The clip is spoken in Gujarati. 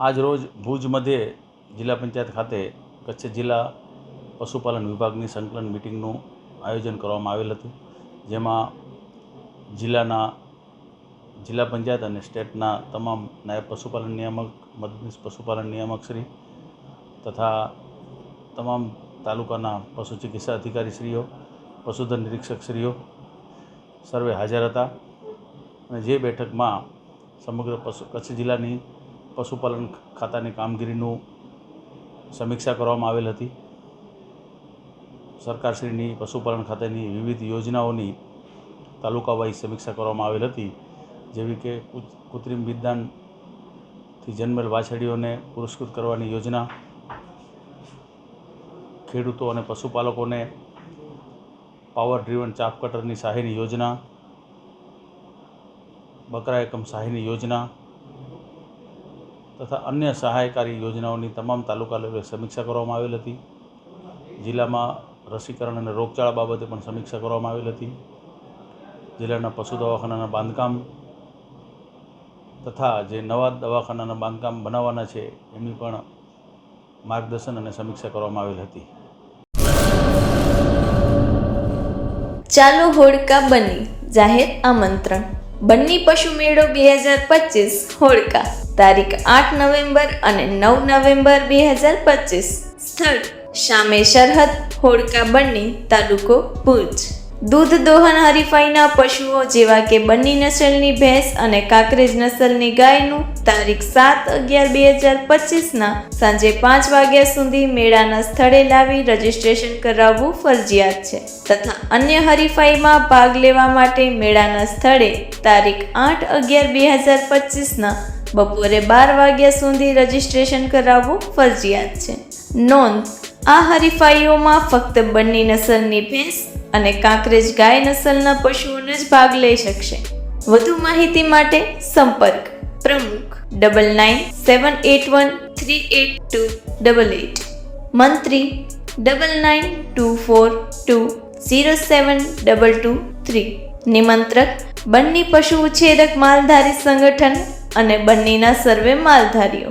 આજ રોજ ભુજ મધ્યે જિલ્લા પંચાયત ખાતે કચ્છ જિલ્લા પશુપાલન વિભાગની સંકલન મિટિંગનું આયોજન કરવામાં આવેલ હતું, જેમાં જિલ્લાના જિલ્લા પંચાયત અને સ્ટેટના તમામ નાયબ પશુપાલન નિયામક મદદનીશ પશુપાલન નિયામક શ્રી તથા તમામ તાલુકાના પશુ ચિકિત્સા અધિકારીશ્રીઓ પશુધન નિરીક્ષકશ્રીઓ સર્વે હાજર હતા. અને જે બેઠકમાં સમગ્ર પશુ કચ્છ જિલ્લાની પશુપાલન ખાતાની કામગીરીનું સમીક્ષા કરવામાં આવેલ હતી. સરકારશ્રીની પશુપાલન ખાતેની વિવિધ યોજનાઓની તાલુકાવાઇઝ સમીક્ષા કરવામાં આવેલ હતી, જેવી કે કૃત્રિમ વિદ્યાનથી જન્મેલ વાછડીઓને પુરસ્કૃત કરવાની યોજના, ખેડૂતો અને પશુપાલકોને પાવર ડ્રીવન ચાપ કટરની સહાયની યોજના, બકરા એકમ સહાયની યોજના તથા અન્ય સહાયકારી યોજનાઓની તમામ તાલુકા લેવલે સમીક્ષા કરવામાં આવેલ હતી. જિલ્લામાં રસીકરણ અને રોગચાળા બાબતે પણ સમીક્ષા કરવામાં આવેલ હતી. જિલ્લાના પશુ દવાખાનાના બાંધકામ તથા જે નવા દવાખાનાના બાંધકામ બનાવવાના છે, એમની પણ માર્ગદર્શન અને સમીક્ષા કરવામાં આવેલ હતી. ચાલુ હોડકા બની. જાહેર આમંત્રણ. બન્ની પશુ મેળો બે હજાર પચીસ હોડકા તારીખ આઠ નવેમ્બર અને નવ નવેમ્બર બે હજાર પચીસ. સ્થળ સામે સરહદ હોળકા બન્ની તાલુકો ભુજ. દૂધ દોહન હરીફાઈના પશુઓ જેવા કે બન્ની નસલની ભેંસ અને કાંકરેજ નસલની ગાયનું તારીખ સાત અગિયાર બે હજાર પચીસના સાંજે પાંચ વાગ્યા સુધી મેળાના સ્થળે લાવી રજીસ્ટ્રેશન કરાવવું ફરજિયાત છે. તથા અન્ય હરીફાઈમાં ભાગ લેવા માટે મેળાના સ્થળે તારીખ આઠ અગિયાર બે હજાર પચીસના બપોરે બાર વાગ્યા સુધી રજીસ્ટ્રેશન કરાવવું ફરજિયાત છે. નોંધ, આ હરીફાઈઓમાં ફક્ત બંને નસલની ભેંસ અને કાંકરેજ ગાય નસલના પશુઓને જ ભાગ લઈ શકશે. વધુ માહિતી માટે સંપર્ક પ્રમુખ double nine seven eight one three eight two double eight. મંત્રી double nine two four two zero seven double two three. નિમંત્રક બંને પશુ ઉછેરક માલધારી સંગઠન અને બંનેના સર્વે માલધારીઓ.